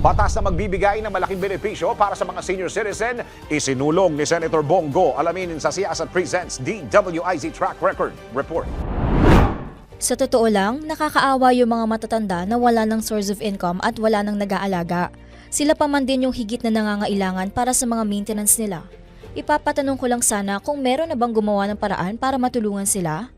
Batas na magbibigay ng malaking benepisyo para sa mga senior citizen, isinulong ni Senator Bongo. Alamin sa Siyasat Presents DWIZ Track Record Report. Sa totoo lang, nakakaawa yung mga matatanda na wala ng source of income at wala ng nag-aalaga. Sila pa man din yung higit na nangangailangan para sa mga maintenance nila. Ipapatanong ko lang sana kung meron na bang gumawa ng paraan para matulungan sila?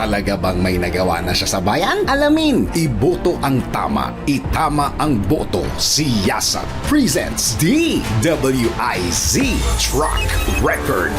Talaga bang may nagawa na siya sa bayan? Alamin, iboto ang tama, itama ang boto. Siyasat presents DWIZ Truck Record.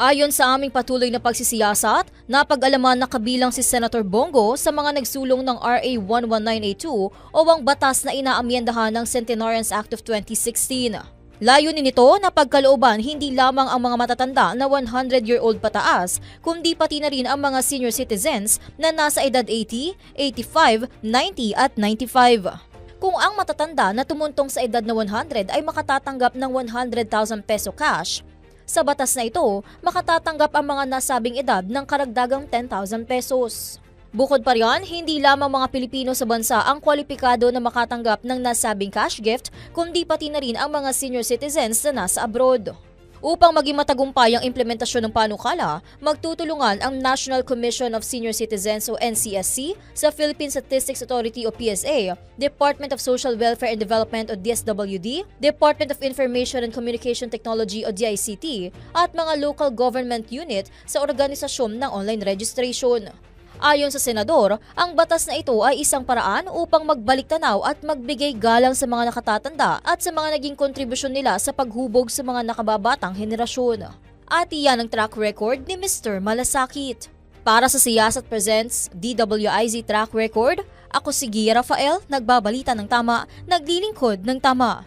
Ayon sa aming patuloy na pagsisiyasat, napag-alaman na kabilang si Senator Bongo sa mga nagsulong ng RA 11982 o ang batas na inaamyendahan ng Centenarians Act of 2016. Layunin nito na pagkalooban hindi lamang ang mga matatanda na 100-year-old pataas, kundi pati na rin ang mga senior citizens na nasa edad 80, 85, 90 at 95. Kung ang matatanda na tumuntong sa edad na 100 ay makatatanggap ng 100,000 peso cash, sa batas na ito, makatatanggap ang mga nasabing edad ng karagdagang 10,000 pesos. Bukod pa riyan, hindi lamang mga Pilipino sa bansa ang kwalipikado na makatanggap ng nasabing cash gift, kundi pati na rin ang mga senior citizens na nasa abroad. Upang maging matagumpay ang implementasyon ng panukala, magtutulungan ang National Commission of Senior Citizens o NCSC sa Philippine Statistics Authority o PSA, Department of Social Welfare and Development o DSWD, Department of Information and Communication Technology o DICT, at mga local government unit sa organisasyon ng online registration. Ayon sa senador, ang batas na ito ay isang paraan upang magbalik tanaw at magbigay galang sa mga nakatatanda at sa mga naging kontribusyon nila sa paghubog sa mga nakababatang henerasyon. At iyan ang track record ni Mr. Malasakit. Para sa Siyasat Presents DWIZ Track Record, ako si Gia Rafael, nagbabalita ng tama, naglilingkod ng tama.